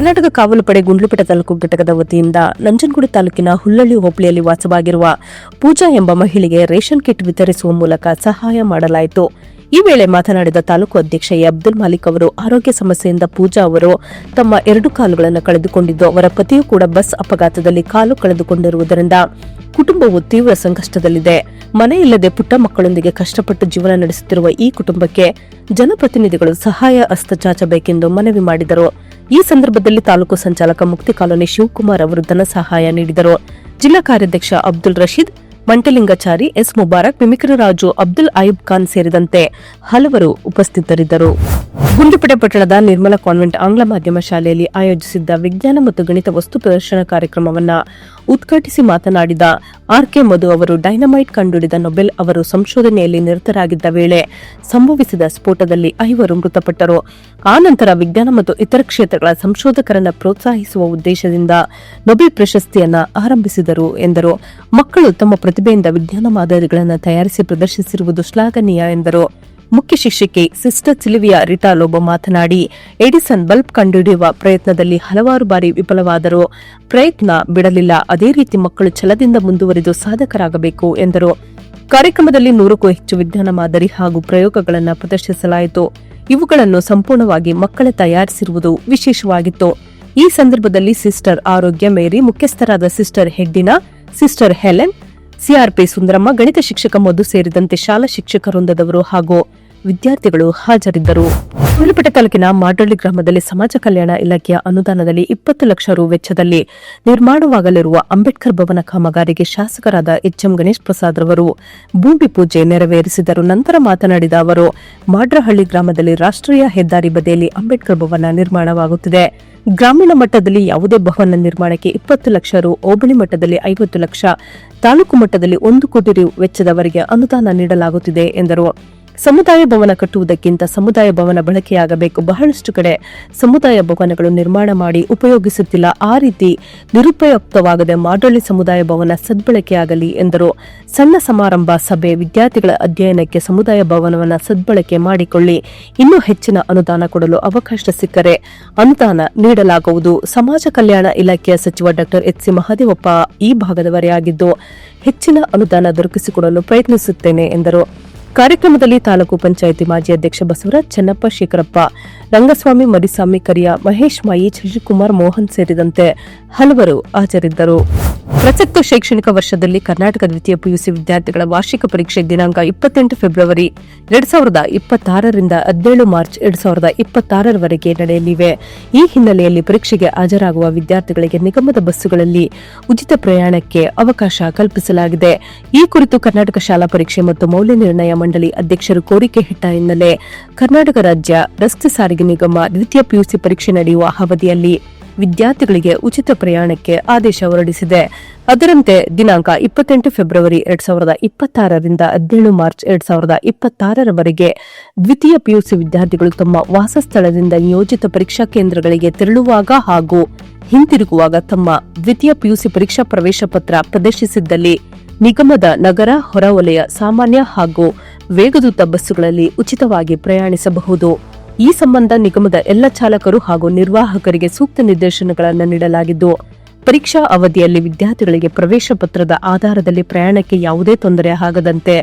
ಕರ್ನಾಟಕ ಕಾವಲು ಪಡೆ ಗುಂಡ್ಲುಪೇಟೆ ತಾಲೂಕು ಘಟಕದ ವತಿಯಿಂದ ನಂಜನಗುಡಿ ತಾಲೂಕಿನ ಹುಲ್ಲಳ್ಳಿ ಹೋಬಳಿಯಲ್ಲಿ ವಾಸವಾಗಿರುವ ಪೂಜಾ ಎಂಬ ಮಹಿಳೆಗೆ ರೇಷನ್ ಕಿಟ್ ವಿತರಿಸುವ ಮೂಲಕ ಸಹಾಯ ಮಾಡಲಾಯಿತು. ಈ ವೇಳೆ ಮಾತನಾಡಿದ ತಾಲೂಕು ಅಧ್ಯಕ್ಷ ಎ. ಅಬ್ದುಲ್ ಮಾಲಿಕ್ ಅವರು, ಆರೋಗ್ಯ ಸಮಸ್ಯೆಯಿಂದ ಪೂಜಾ ಅವರು ತಮ್ಮ ಎರಡು ಕಾಲುಗಳನ್ನು ಕಳೆದುಕೊಂಡಿದ್ದು, ಅವರ ಪತಿಯೂ ಕೂಡ ಬಸ್ ಅಪಘಾತದಲ್ಲಿ ಕಾಲು ಕಳೆದುಕೊಂಡಿರುವುದರಿಂದ ಕುಟುಂಬವು ತೀವ್ರ ಸಂಕಷ್ಟದಲ್ಲಿದೆ. ಮನೆ ಇಲ್ಲದೆ ಪುಟ್ಟ ಮಕ್ಕಳೊಂದಿಗೆ ಕಷ್ಟಪಟ್ಟು ಜೀವನ ನಡೆಸುತ್ತಿರುವ ಈ ಕುಟುಂಬಕ್ಕೆ ಜನಪ್ರತಿನಿಧಿಗಳು ಸಹಾಯ ಹಸ್ತ ಚಾಚಬೇಕೆಂದು ಮನವಿ ಮಾಡಿದರು. ಈ ಸಂದರ್ಭದಲ್ಲಿ ತಾಲೂಕು ಸಂಚಾಲಕ ಮುಕ್ತಿ ಕಾಲೋನಿ ಶಿವಕುಮಾರ್ ಅವರು ಧನ ಸಹಾಯ ನೀಡಿದರು. ಜಿಲ್ಲಾ ಕಾರ್ಯಾಧ್ಯಕ್ಷ ಅಬ್ದುಲ್ ರಶೀದ್, ಮಂಟಲಿಂಗಚಾರಿ ಎಸ್ ಮುಬಾರಕ್, ಮಿಮಿಕ್ರ ರಾಜು ಅಬ್ದುಲ್ ಅಯೂಬ್ ಖಾನ್ ಸೇರಿದಂತೆ ಹಲವರು ಉಪಸ್ಥಿತರಿದ್ದರು. ಗುಂಡಿಪಡೆ ಪಟ್ಟಣದ ನಿರ್ಮಲ ಕಾನ್ವೆಂಟ್ ಆಂಗ್ಲ ಮಾಧ್ಯಮ ಶಾಲೆಯಲ್ಲಿ ಆಯೋಜಿಸಿದ್ದ ವಿಜ್ಞಾನ ಮತ್ತು ಗಣಿತ ವಸ್ತು ಪ್ರದರ್ಶನ ಕಾರ್ಯಕ್ರಮವನ್ನು ಉದ್ಘಾಟಿಸಿ ಮಾತನಾಡಿದ ಆರ್ಕೆ ಮಧು ಅವರು ಡೈನಮೈಟ್ ಕಂಡುಹಿಡಿದ ನೊಬೆಲ್ ಅವರು ಸಂಶೋಧನೆಯಲ್ಲಿ ನಿರತರಾಗಿದ್ದ ವೇಳೆ ಸಂಭವಿಸಿದ ಸ್ಫೋಟದಲ್ಲಿ ಐವರು ಮೃತಪಟ್ಟರು. ಆ ನಂತರ ವಿಜ್ಞಾನ ಮತ್ತು ಇತರ ಕ್ಷೇತ್ರಗಳ ಸಂಶೋಧಕರನ್ನು ಪ್ರೋತ್ಸಾಹಿಸುವ ಉದ್ದೇಶದಿಂದ ನೊಬೆಲ್ ಪ್ರಶಸ್ತಿಯನ್ನ ಆರಂಭಿಸಿದರು ಎಂದರು. ಮಕ್ಕಳು ತಮ್ಮ ಪ್ರತಿಭೆಯಿಂದ ವಿಜ್ಞಾನ ಮಾದರಿಗಳನ್ನು ತಯಾರಿಸಿ ಪ್ರದರ್ಶಿಸಿರುವುದು ಶ್ಲಾಘನೀಯ ಎಂದರು. ಮುಖ್ಯ ಶಿಕ್ಷಕಿ ಸಿಸ್ಟರ್ ಸಿಲಿವಿಯಾ ರಿಟಾಲೋಬ ಮಾತನಾಡಿ, ಎಡಿಸನ್ ಬಲ್ಬ್ ಕಂಡುಹಿಡಿಯುವ ಪ್ರಯತ್ನದಲ್ಲಿ ಹಲವಾರು ಬಾರಿ ವಿಫಲವಾದರೂ ಪ್ರಯತ್ನ ಬಿಡಲಿಲ್ಲ. ಅದೇ ರೀತಿ ಮಕ್ಕಳು ಛಲದಿಂದ ಮುಂದುವರಿದು ಸಾಧಕರಾಗಬೇಕು ಎಂದರು. ಕಾರ್ಯಕ್ರಮದಲ್ಲಿ ನೂರಕ್ಕೂ ಹೆಚ್ಚು ವಿಜ್ಞಾನ ಮಾದರಿ ಹಾಗೂ ಪ್ರಯೋಗಗಳನ್ನು ಪ್ರದರ್ಶಿಸಲಾಯಿತು. ಇವುಗಳನ್ನು ಸಂಪೂರ್ಣವಾಗಿ ಮಕ್ಕಳೇ ತಯಾರಿಸಿರುವುದು ವಿಶೇಷವಾಗಿತ್ತು. ಈ ಸಂದರ್ಭದಲ್ಲಿ ಸಿಸ್ಟರ್ ಆರೋಗ್ಯ ಮೇರಿ, ಮುಖ್ಯಸ್ಥರಾದ ಸಿಸ್ಟರ್ ಹೆಡ್ಡಿನ ಸಿಸ್ಟರ್ ಹೆಲೆನ್ ಸಿಆರ್ಪಿ ಸುಂದರಮ್ಮ, ಗಣಿತ ಶಿಕ್ಷಕ ಮಧು ಸೇರಿದಂತೆ ಶಾಲಾ ಶಿಕ್ಷಕ ವೃಂದದವರು ಹಾಗೂ ವಿದ್ಯಾರ್ಥಿಗಳು ಹಾಜರಿದ್ದರು. ಹುಲಿಪೇಟೆ ತಾಲೂಕಿನ ಮಾಡಳ್ಳಿ ಗ್ರಾಮದಲ್ಲಿ ಸಮಾಜ ಕಲ್ಯಾಣ ಇಲಾಖೆಯ ಅನುದಾನದಲ್ಲಿ ಇಪ್ಪತ್ತು ಲಕ್ಷ ರು ವೆಚ್ಚದಲ್ಲಿ ನಿರ್ಮಾಣವಾಗಲಿರುವ ಅಂಬೇಡ್ಕರ್ ಭವನ ಕಾಮಗಾರಿಗೆ ಶಾಸಕರಾದ ಎಚ್ಎಂ ಗಣೇಶ್ ಪ್ರಸಾದ್ ರವರು ಭೂಮಿ ಪೂಜೆ ನೆರವೇರಿಸಿದರು. ನಂತರ ಮಾತನಾಡಿದ ಅವರು, ಮಾಡ್ರಹಳ್ಳಿ ಗ್ರಾಮದಲ್ಲಿ ರಾಷ್ಟ್ರೀಯ ಹೆದ್ದಾರಿ ಬದಿಯಲ್ಲಿ ಅಂಬೇಡ್ಕರ್ ಭವನ ನಿರ್ಮಾಣವಾಗುತ್ತಿದೆ. ಗ್ರಾಮೀಣ ಮಟ್ಟದಲ್ಲಿ ಯಾವುದೇ ಭವನ ನಿರ್ಮಾಣಕ್ಕೆ ಇಪ್ಪತ್ತು ಲಕ್ಷ ರು ಓಬಳಿ ಮಟ್ಟದಲ್ಲಿ ಐವತ್ತು ಲಕ್ಷ, ತಾಲೂಕು ಮಟ್ಟದಲ್ಲಿ ಒಂದು ಕೋಟಿ ರು ವೆಚ್ಚದವರೆಗೆ ಅನುದಾನ ನೀಡಲಾಗುತ್ತಿದೆ ಎಂದರು. ಸಮುದಾಯ ಭವನ ಕಟ್ಟುವುದಕ್ಕಿಂತ ಸಮುದಾಯ ಭವನ ಬಳಕೆಯಾಗಬೇಕು. ಬಹಳಷ್ಟು ಕಡೆ ಸಮುದಾಯ ಭವನಗಳು ನಿರ್ಮಾಣ ಮಾಡಿ ಉಪಯೋಗಿಸುತ್ತಿಲ್ಲ. ಆ ರೀತಿ ನಿರುಪಯುಕ್ತವಾಗದೆ ಮಾಡಳ್ಳಿ ಸಮುದಾಯ ಭವನ ಸದ್ಬಳಕೆಯಾಗಲಿ ಎಂದರು. ಸಣ್ಣ ಸಮಾರಂಭ ಸಭೆ ವಿದ್ಯಾರ್ಥಿಗಳ ಅಧ್ಯಯನಕ್ಕೆ ಸಮುದಾಯ ಭವನವನ್ನು ಸದ್ಬಳಕೆ ಮಾಡಿಕೊಳ್ಳಿ. ಇನ್ನೂ ಹೆಚ್ಚಿನ ಅನುದಾನ ಕೊಡಲು ಅವಕಾಶ ಸಿಕ್ಕರೆ ಅನುದಾನ ನೀಡಲಾಗುವುದು. ಸಮಾಜ ಕಲ್ಯಾಣ ಇಲಾಖೆಯ ಸಚಿವ ಡಾ. ಎಚ್. ಸಿ. ಮಹದೇವಪ್ಪ ಈ ಭಾಗದವರೇ ಆಗಿದ್ದು ಹೆಚ್ಚಿನ ಅನುದಾನ ದೊರಕಿಸಿಕೊಡಲು ಪ್ರಯತ್ನಿಸುತ್ತೇನೆ ಎಂದರು. ಕಾರ್ಯಕ್ರಮದಲ್ಲಿ ತಾಲೂಕು ಪಂಚಾಯಿತಿ ಮಾಜಿ ಅಧ್ಯಕ್ಷ ಬಸವರಾಜ್ ಚೆನ್ನಪ್ಪ ಶೇಖರಪ್ಪ ರಂಗಸ್ವಾಮಿ ಮರಿಸ್ವಾಮಿ ಕರಿಯ ಮಹೇಶ್, ಮಾಯಿ ಶಶಿಕುಮಾರ್ ಮೋಹನ್ ಸೇರಿದಂತೆ ಹಲವರು ಹಾಜರಿದ್ದರು. ಪ್ರಸಕ್ತ ಶೈಕ್ಷಣಿಕ ವರ್ಷದಲ್ಲಿ ಕರ್ನಾಟಕ ದ್ವಿತೀಯ ಪಿಯುಸಿ ವಿದ್ಯಾರ್ಥಿಗಳ ವಾರ್ಷಿಕ ಪರೀಕ್ಷೆ ದಿನಾಂಕ ಇಪ್ಪತ್ತೆಂಟು ಫೆಬ್ರವರಿ ಎರಡ್ ಸಾವಿರದ ಇಪ್ಪತ್ತಾರರಿಂದ ಹದಿನೇಳು ಮಾರ್ಚ್ ಎರಡ್ ಸಾವಿರದ ಇಪ್ಪತ್ತಾರರವರೆಗೆ ನಡೆಯಲಿವೆ. ಈ ಹಿನ್ನೆಲೆಯಲ್ಲಿ ಪರೀಕ್ಷೆಗೆ ಹಾಜರಾಗುವ ವಿದ್ಯಾರ್ಥಿಗಳಿಗೆ ನಿಗಮದ ಬಸ್ಸುಗಳಲ್ಲಿ ಉಚಿತ ಪ್ರಯಾಣಕ್ಕೆ ಅವಕಾಶ ಕಲ್ಪಿಸಲಾಗಿದೆ. ಈ ಕುರಿತು ಕರ್ನಾಟಕ ಶಾಲಾ ಪರೀಕ್ಷೆ ಮತ್ತು ಮೌಲ್ಯ ನಿರ್ಣಯ ಮಂಡಳಿ ಅಧ್ಯಕ್ಷರು ಕೋರಿಕೆ ಹಿಟ್ಟ ಹಿನ್ನೆಲೆ ಕರ್ನಾಟಕ ರಾಜ್ಯ ರಸ್ತೆ ಸಾರಿಗೆ ನಿಗಮ ದ್ವಿತೀಯ ಪಿಯುಸಿ ಪರೀಕ್ಷೆ ನಡೆಯುವ ಅವಧಿಯಲ್ಲಿ ವಿದ್ಯಾರ್ಥಿಗಳಿಗೆ ಉಚಿತ ಪ್ರಯಾಣಕ್ಕೆ ಆದೇಶ ಹೊರಡಿಸಿದೆ. ಅದರಂತೆ ದಿನಾಂಕ ಇಪ್ಪತ್ತೆಂಟು ಫೆಬ್ರವರಿ ಎರಡ್ ಸಾವಿರದ ಇಪ್ಪತ್ತಾರರಿಂದ ಹದಿನೇಳು ಮಾರ್ಚ್ ಎರಡ್ ಸಾವಿರದ ಇಪ್ಪತ್ತಾರರವರೆಗೆ ದ್ವಿತೀಯ ಪಿಯುಸಿ ವಿದ್ಯಾರ್ಥಿಗಳು ತಮ್ಮ ವಾಸಸ್ಥಳದಿಂದ ನಿಯೋಜಿತ ಪರೀಕ್ಷಾ ಕೇಂದ್ರಗಳಿಗೆ ತೆರಳುವಾಗ ಹಾಗೂ ಹಿಂತಿರುಗುವಾಗ ತಮ್ಮ ದ್ವಿತೀಯ ಪಿಯುಸಿ ಪರೀಕ್ಷಾ ಪ್ರವೇಶ ಪತ್ರ ಪ್ರದರ್ಶಿಸಿದ್ದಲ್ಲಿ ನಿಗಮದ ನಗರ ಹೊರವಲಯ ಸಾಮಾನ್ಯ ಹಾಗೂ ವೇಗದೂತ ಬಸ್ಸುಗಳಲ್ಲಿ ಉಚಿತವಾಗಿ ಪ್ರಯಾಣಿಸಬಹುದು. ಈ ಸಂಬಂಧ ನಿಗಮದ ಎಲ್ಲ ಚಾಲಕರು ಹಾಗೂ ನಿರ್ವಾಹಕರಿಗೆ ಸೂಕ್ತ ನಿರ್ದೇಶನಗಳನ್ನು ನೀಡಲಾಗಿದ್ದು, ಪರೀಕ್ಷಾ ಅವಧಿಯಲ್ಲಿ ವಿದ್ಯಾರ್ಥಿಗಳಿಗೆ ಪ್ರವೇಶ ಪತ್ರದ ಆಧಾರದಲ್ಲಿ ಪ್ರಯಾಣಕ್ಕೆ ಯಾವುದೇ ತೊಂದರೆ ಆಗದಂತೆ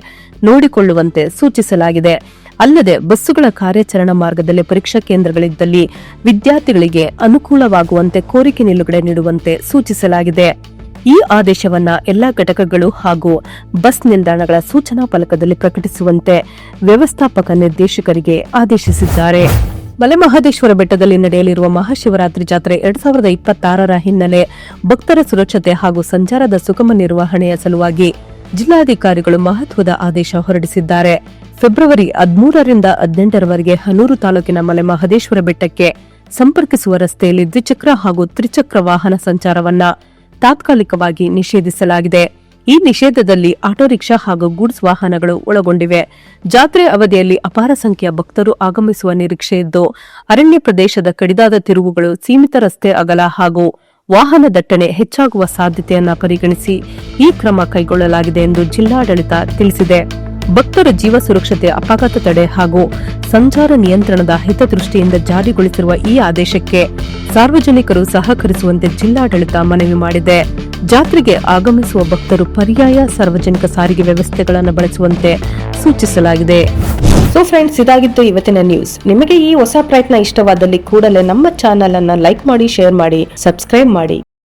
ನೋಡಿಕೊಳ್ಳುವಂತೆ ಸೂಚಿಸಲಾಗಿದೆ. ಅಲ್ಲದೆ, ಬಸ್ಸುಗಳ ಕಾರ್ಯಾಚರಣಾ ಮಾರ್ಗದಲ್ಲಿ ಪರೀಕ್ಷಾ ಕೇಂದ್ರಗಳಿದ್ದಲ್ಲಿ ವಿದ್ಯಾರ್ಥಿಗಳಿಗೆ ಅನುಕೂಲವಾಗುವಂತೆ ಕೋರಿಕೆ ನಿಲುಗಡೆ ನೀಡುವಂತೆ ಸೂಚಿಸಲಾಗಿದೆ. ಈ ಆದೇಶವನ್ನ ಎಲ್ಲಾ ಘಟಕಗಳು ಹಾಗೂ ಬಸ್ ನಿಲ್ದಾಣಗಳ ಸೂಚನಾ ಫಲಕದಲ್ಲಿ ಪ್ರಕಟಿಸುವಂತೆ ವ್ಯವಸ್ಥಾಪಕ ನಿರ್ದೇಶಕರಿಗೆ ಆದೇಶಿಸಿದ್ದಾರೆ. ಮಲೆಮಹದೇಶ್ವರ ಬೆಟ್ಟದಲ್ಲಿ ನಡೆಯಲಿರುವ ಮಹಾಶಿವರಾತ್ರಿ ಜಾತ್ರೆ ಎರಡ್ ಸಾವಿರದ ಇಪ್ಪತ್ತಾರರ ಹಿನ್ನೆಲೆ ಭಕ್ತರ ಸುರಕ್ಷತೆ ಹಾಗೂ ಸಂಚಾರದ ಸುಗಮ ನಿರ್ವಹಣೆಯ ಸಲುವಾಗಿ ಜಿಲ್ಲಾಧಿಕಾರಿಗಳು ಮಹತ್ವದ ಆದೇಶ ಹೊರಡಿಸಿದ್ದಾರೆ. ಫೆಬ್ರವರಿ ಹದಿಮೂರರಿಂದ ಹದಿನೆಂಟರವರೆಗೆ ಹನೂರು ತಾಲೂಕಿನ ಮಲೆಮಹದೇಶ್ವರ ಬೆಟ್ಟಕ್ಕೆ ಸಂಪರ್ಕಿಸುವ ರಸ್ತೆಯಲ್ಲಿ ದ್ವಿಚಕ್ರ ಹಾಗೂ ತ್ರಿಚಕ್ರ ವಾಹನ ಸಂಚಾರವನ್ನ ತಾತ್ಕಾಲಿಕವಾಗಿ ನಿಷೇಧಿಸಲಾಗಿದೆ. ಈ ನಿಷೇಧದಲ್ಲಿ ಆಟೋ ರಿಕ್ಷಾ ಹಾಗೂ ಗೂಡ್ಸ್ ವಾಹನಗಳು ಒಳಗೊಂಡಿವೆ. ಜಾತ್ರೆ ಅವಧಿಯಲ್ಲಿ ಅಪಾರ ಸಂಖ್ಯೆಯ ಭಕ್ತರು ಆಗಮಿಸುವ ನಿರೀಕ್ಷೆ ಇದ್ದು, ಅರಣ್ಯ ಪ್ರದೇಶದ ಕಡಿದಾದ ತಿರುವುಗಳು ಸೀಮಿತ ರಸ್ತೆ ಅಗಲ ಹಾಗೂ ವಾಹನ ದಟ್ಟಣೆ ಹೆಚ್ಚಾಗುವ ಸಾಧ್ಯತೆಯನ್ನ ಪರಿಗಣಿಸಿ ಈ ಕ್ರಮ ಕೈಗೊಳ್ಳಲಾಗಿದೆ ಎಂದು ಜಿಲ್ಲಾಡಳಿತ ತಿಳಿಸಿದೆ. ಭಕ್ತರ ಜೀವ ಸುರಕ್ಷತೆ ಅಪಘಾತ ತಡೆ ಹಾಗೂ ಸಂಚಾರ ನಿಯಂತ್ರಣದ ಹಿತದೃಷ್ಟಿಯಿಂದ ಜಾರಿಗೊಳಿಸಿರುವ ಈ ಆದೇಶಕ್ಕೆ ಸಾರ್ವಜನಿಕರು ಸಹಕರಿಸುವಂತೆ ಜಿಲ್ಲಾಡಳಿತ ಮನವಿ ಮಾಡಿದೆ. ಜಾತ್ರೆಗೆ ಆಗಮಿಸುವ ಭಕ್ತರು ಪರ್ಯಾಯ ಸಾರ್ವಜನಿಕ ಸಾರಿಗೆ ವ್ಯವಸ್ಥೆಗಳನ್ನು ಬಳಸುವಂತೆ ಸೂಚಿಸಲಾಗಿದೆ. ಸೊ ಫ್ರೆಂಡ್ಸ್ ಇದಾಗಿತ್ತು ಇವತ್ತಿನ ನ್ಯೂಸ್ ನಿಮಗೆ ಈ ಹೊಸ ಪ್ರಯತ್ನ ಇಷ್ಟವಾದಲ್ಲಿ ಕೂಡಲೇ ನಮ್ಮ ಚಾನೆಲ್ ಅನ್ನ ಲೈಕ್ ಮಾಡಿ ಶೇರ್ ಮಾಡಿ ಸಬ್ಸ್ಕ್ರೈಬ್ ಮಾಡಿ.